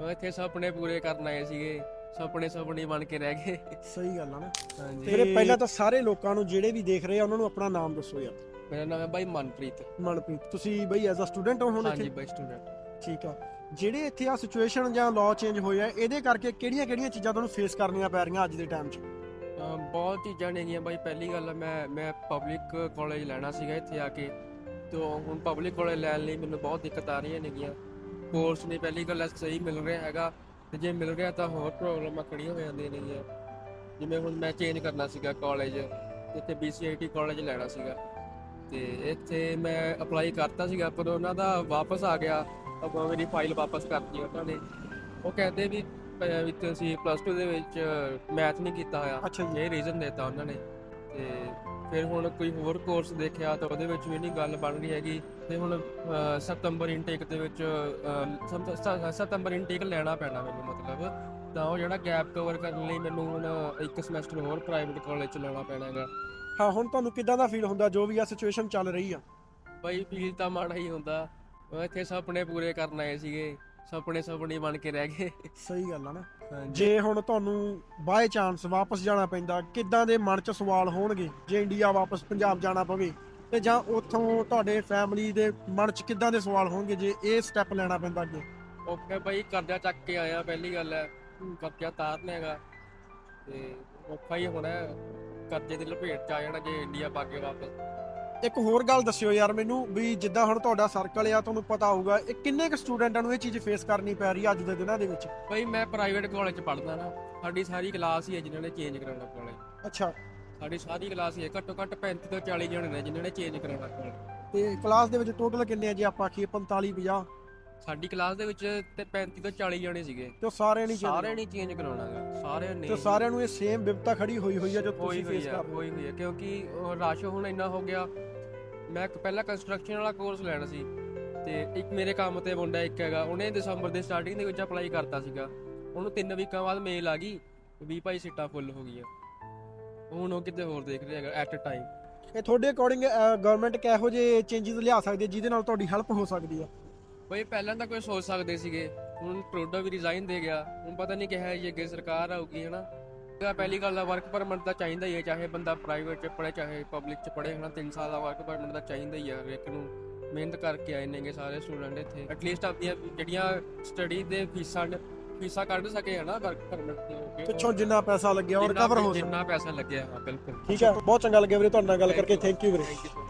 ਉਹ ਇੱਥੇ ਸੁਪਨੇ ਪੂਰੇ ਕਰਨ ਆਏ ਸੀਗੇ ਸੁਪਨੇ ਸੁਪਨੇ ਬਣ ਕੇ ਰਹਿ ਗਏ। ਸਹੀ ਗੱਲ ਆ ਨਾ। ਹਾਂਜੀ। ਵੀਰੇ ਪਹਿਲਾਂ ਤਾਂ ਸਾਰੇ ਲੋਕਾਂ ਨੂੰ ਜਿਹੜੇ ਵੀ ਦੇਖ ਰਹੇ ਆ ਉਹਨਾਂ ਨੂੰ ਆਪਣਾ ਨਾਮ ਦੱਸੋ ਯਾਰ। ਮੇਰਾ ਨਾਮ ਹੈ ਬਾਈ ਮਨਪ੍ਰੀਤ। ਮਨਪ੍ਰੀਤ ਤੁਸੀਂ ਬਈ ਐਜ਼ ਅ ਸਟੂਡੈਂਟ ਹੋ ਹੁਣ ਹਾਂਜੀ ਇੱਥੇ ਬਾਈ ਸਟੂਡੈਂਟ ਠੀਕ ਆ। ਜਿਹੜੇ ਇੱਥੇ ਆ ਸਿਚੁਏਸ਼ਨ ਜਾਂ ਲਾਅ ਚੇਂਜ ਹੋਏ ਆ ਇਹਦੇ ਕਰਕੇ ਕਿਹੜੀਆਂ-ਕਿਹੜੀਆਂ ਚੀਜ਼ਾਂ ਤੁਹਾਨੂੰ ਫੇਸ ਕਰਨੀਆਂ ਪੈ ਰਹੀਆਂ ਅੱਜ ਦੇ ਟਾਈਮ 'ਚ? ਬਹੁਤ ਚੀਜ਼ਾਂ ਨੇਗੀਆਂ ਬਾਈ। ਪਹਿਲੀ ਗੱਲ ਮੈਂ ਮੈਂ ਪਬਲਿਕ ਕਾਲਜ ਲੈਣਾ ਸੀਗਾ ਇੱਥੇ ਆ ਕੇ। ਤੋਂ ਹੁਣ ਪਬਲਿਕ ਕਾਲਜ ਲੈਣ ਲਈ ਮੈਨੂੰ ਬਹੁਤ ਦਿੱਕਤ ਆ ਰਹੀਆਂ ਨੇਗੀਆਂ ਕੋਰਸ ਨਹੀਂ ਪਹਿਲੀ ਗੱਲ ਸਹੀ ਮਿਲ ਰਿਹਾ ਹੈਗਾ। ਤੇ ਜੇ ਮਿਲ ਰਿਹਾ ਤਾਂ ਹੋਰ ਪ੍ਰੋਬਲਮਾਂ ਖੜੀਆਂ ਹੋ ਜਾਂਦੀਆਂ ਨੇਗੀਆਂ ਜਿਵੇਂ ਹੁਣ ਮੈਂ ਚੇਂਜ ਕਰਨਾ ਸੀਗਾ ਕਾਲਜ ਇੱਥੇ BCIT ਕਾਲਜ ਲੈਣਾ ਸੀਗਾ। ਤੇ ਇੱਥੇ ਮੈਂ ਅਪਲਾਈ ਕਰਤਾ ਸੀਗਾ ਪਰ ਉਹਨਾਂ ਦਾ ਵਾਪਸ ਆ ਗਿਆ। ਆਪਾਂ ਮੇਰੀ ਫਾਈਲ ਵਾਪਸ ਕਰਤੀ ਉਹਨਾਂ ਨੇ। ਉਹ ਕਹਿੰਦੇ ਵੀ ਪ- ਵੀ ਤੁਸੀਂ ਪਲੱਸ 2 ਦੇ ਵਿੱਚ ਮੈਥ ਨਹੀਂ ਕੀਤਾ ਹੋਇਆ। ਇਹ ਰੀਜ਼ਨ ਦਿੱਤਾ ਉਹਨਾਂ ਨੇ। ਤੇ ਫਿਰ ਹੁਣ ਕੋਈ ਹੋਰ ਕੋਰਸ ਦੇਖਿਆ ਤਾਂ ਉਹਦੇ ਵਿੱਚ ਵੀ ਨਹੀਂ ਗੱਲ ਬਣ ਰਹੀ ਹੈਗੀ। ਤੇ ਹੁਣ ਸਤੰਬਰ ਇਨਟੇਕ ਦੇ ਵਿੱਚ ਸਤੰਬਰ ਇਨਟੇਕ ਲੈਣਾ ਪੈਣਾ ਮੈਨੂੰ ਮਤਲਬ। ਤਾਂ ਉਹ ਜਿਹੜਾ ਗੈਪ ਕਵਰ ਕਰਨ ਲਈ ਮੈਨੂੰ ਹੁਣ ਇੱਕ ਸਮੈਸਟਰ ਹੋਰ ਪ੍ਰਾਈਵੇਟ ਕਾਲਜ ਚ ਲਾਉਣਾ ਪੈਣਾ ਹੈਗਾ ਹਾਂ ਹੁਣ ਤੁਹਾਨੂੰ ਕਿੱਦਾਂ ਦਾ ਫੀਲ ਹੁੰਦਾ ਜੋ ਵੀ ਆ ਸਿਚੁਏਸ਼ਨ ਚੱਲ ਰਹੀ ਆ? ਬਈ ਫੀਲ ਤਾਂ ਮਾੜਾ ਹੀ ਹੁੰਦਾ। ਉਹ ਇੱਥੇ ਸੁਪਨੇ ਪੂਰੇ ਕਰਨ ਆਏ ਸੀਗੇ। ਸੁਪਨੇ ਸੁਪਨੇ ਬਣ ਕੇ ਰਹਿ ਗਏ। ਸਹੀ ਗੱਲ ਆ ਨਾ। ਜੇ ਹੁਣ ਤੁਹਾਨੂੰ ਬਾਏ ਚਾਂਸ ਵਾਪਸ ਜਾਣਾ ਪੈਂਦਾ ਕਿੱਦਾਂ ਦੇ ਮਨ 'ਚ ਸਵਾਲ ਹੋਣਗੇ? ਜੇ ਇੰਡੀਆ ਵਾਪਸ ਪੰਜਾਬ ਜਾਣਾ ਪਵੇ ਤੇ ਜਾਂ ਉੱਥੋਂ ਤੁਹਾਡੇ ਫੈਮਿਲੀ ਦੇ ਮਨ 'ਚ ਕਿੱਦਾਂ ਦੇ ਸਵਾਲ ਹੋਣਗੇ ਜੇ ਇਹ ਸਟੈਪ ਲੈਣਾ ਪੈਂਦਾ ਅੱਗੇ? ਓਕੇ ਬਈ ਕਰਜ਼ਾ ਚੱਕ ਕੇ ਆਇਆ ਪਹਿਲੀ ਗੱਲ ਹੈ। ਕਰਜ਼ਾ ਤਾਰਨਾ ਹੈਗਾ। ਤੇ ਔਖਾ ਹੀ ਹੋਣਾ। ਕਰਜ਼ੇ ਦੀ ਲਪੇਟ ਚ ਆ ਜਾਣਾ ਜੇ ਇੰਡੀਆ ਪਾ ਕੇ ਵਾਪਸ। ਇੱਕ ਹੋਰ ਗੱਲ ਦੱਸਿਓ ਯਾਰ ਮੈਨੂੰ ਵੀ ਜਿੱਦਾਂ ਹੁਣ ਤੁਹਾਡਾ ਸਰਕਲ ਆ ਤੁਹਾਨੂੰ ਪਤਾ ਹੋਊਗਾ ਇਹ ਕਿੰਨੇ ਕੁ ਸਟੂਡੈਂਟਾਂ ਨੂੰ ਇਹ ਚੀਜ਼ ਫੇਸ ਕਰਨੀ ਪੈ ਰਹੀ ਆ ਅੱਜ ਦੇ ਦਿਨਾਂ ਦੇ ਵਿੱਚ? ਬਈ ਮੈਂ ਪ੍ਰਾਈਵੇਟ ਕਾਲਜ ਚ ਪੜ੍ਹਦਾ ਨਾ ਸਾਡੀ ਸਾਰੀ ਕਲਾਸ ਹੀ ਹੈ ਜਿਨ੍ਹਾਂ ਨੇ ਚੇਂਜ ਕਰਾਉਣਾ ਕਾਲਜ ਅੱਛਾ। ਸਾਡੀ ਸਾਰੀ ਕਲਾਸ ਹੀ ਹੈ ਘੱਟੋ ਘੱਟ 35 ਤੋਂ 40 ਜਣੇ ਨੇ ਜਿਨ੍ਹਾਂ ਨੇ ਚੇਂਜ ਕਰਾਉਣਾ ਕਾਲਜ ਤੇ ਕਲਾਸ ਦੇ ਵਿੱਚ ਟੋਟਲ ਕਿੰਨੇ ਆ ਜੇ? ਆਪਾਂ ਆਖੀਏ 45 50 ਸਾਡੀ ਕਲਾਸ ਦੇ ਵਿੱਚ ਤੇ 35 ਤੋਂ 40 ਜਣੇ ਸੀਗੇ। ਤੇ ਉਹ ਸਾਰੇ ਨਹੀਂ ਸਾਰਿਆਂ ਨੇ ਚੇਂਜ ਕਰਾਉਣਾਗਾ। ਸਾਰਿਆਂ ਨੇ ਤੇ ਸਾਰਿਆਂ ਨੂੰ ਇਹ ਸੇਮ ਵਿਪਤਾ ਖੜੀ ਹੋਈ ਹੋਈ ਆ ਜੋ ਤੁਸੀਂ ਫੇਸ ਹੈ ਕਰ ਰਹੇ ਹੋ। ਹੋਈ ਹੋਈ ਹੈ ਕਿਉਂਕਿ ਰਸ਼ ਹੁਣ ਇੰਨਾ ਹੋ ਗਿਆ। ਮੈਂ ਇੱਕ ਪਹਿਲਾਂ ਕੰਸਟਰਕਸ਼ਨ ਵਾਲਾ ਕੋਰਸ ਲੈਣਾ ਸੀ। ਤੇ ਇੱਕ ਮੇਰੇ ਕੰਮ ਤੇ ਮੁੰਡਾ ਇੱਕ ਹੈਗਾ ਉਹਨੇ ਦਸੰਬਰ ਦੇ ਸਟਾਰਟਿੰਗ ਦੇ ਵਿੱਚ ਅਪਲਾਈ ਕਰਤਾ ਸੀਗਾ। ਉਹਨੂੰ ਤਿੰਨ ਵੀਕਾਂ ਬਾਅਦ ਮੇਲ ਆ ਗਈ ਵੀ ਭਾਈ ਸੀਟਾਂ ਫੁੱਲ ਹੋ ਗਈਆਂ। ਹੁਣ ਉਹ ਕਿਤੇ ਹੋਰ ਦੇਖ ਰਿਹਾ ਹੈਗਾ ਐਟ ਅ ਟਾਈਮ ਇਹ ਤੁਹਾਡੇ ਅਕੋਰਡਿੰਗ ਗਵਰਨਮੈਂਟ ਕਿਹੋ ਜਿਹੇ ਚੇਂਜਸ ਲਿਆ ਸਕਦੀ ਹੈ ਜਿਹਦੇ ਨਾਲ ਤੁਹਾਡੀ ਹੈਲਪ ਹੋ ਸਕਦੀ ਆ ਬਈ ਪਹਿਲਾਂ ਤਾਂ ਕੋਈ ਸੋਚ ਸਕਦੇ ਸੀਗੇ। ਹੁਣ ਟਰੂਡੋ ਵੀ ਰਿਜ਼ਾਈਨ ਦੇ ਗਿਆ। ਹੁਣ ਪਤਾ ਨਹੀਂ ਕਿਹਾ ਜੀ ਅੱਗੇ ਸਰਕਾਰ ਆਊਗੀ ਹਨਾ? ਤਾਂ ਪਹਿਲੀ ਗੱਲ ਦਾ ਵਰਕ ਪਰਮਿਟ ਤਾਂ ਚਾਹੀਦਾ ਹੀ ਹੈ ਚਾਹੇ ਬੰਦਾ ਪ੍ਰਾਈਵੇਟ ਚ ਪੜੇ ਚਾਹੇ ਪਬਲਿਕ ਚ ਪੜੇ ਹਨਾ? 3 ਸਾਲ ਦਾ ਵਰਕ ਪਰਮਿਟ ਤਾਂ ਚਾਹੀਦਾ ਹੀ ਹੈ ਇੱਕ ਨੂੰ। ਮਿਹਨਤ ਕਰਕੇ ਆਏ ਨੇਗੇ ਸਾਰੇ ਸਟੂਡੈਂਟ ਇੱਥੇ। ਐਟਲੀਸਟ ਆਪਣੀਆਂ ਜਿਹੜੀਆਂ ਸਟੱਡੀ ਦੇ ਫੀਸਾਂ ਫੀਸਾਂ ਕੱਢ ਸਕੇ ਹਨਾ ਵਰਕ ਪਰਮਿਟ ਤੇ ਹੋ ਕੇ ਪਿੱਛੋਂ ਜਿੰਨਾ ਪੈਸਾ ਲੱਗਿਆ ਉਹ ਜਿੰਨਾ- ਰਿਕਵਰ ਹੋ ਜਿੰਨਾ ਪੈਸਾ ਲੱਗਿਆ ਬਿਲਕੁਲ। ਠੀਕ ਹੈ। ਬਹੁਤ ਚੰਗਾ ਲੱਗਿਆ ਵੀਰੇ ਤੁਹਾਡੇ ਨਾਲ ਗੱਲ ਕਰਕੇ। ਥੈਂਕ ਯੂ ਵੀਰੇ। Thank you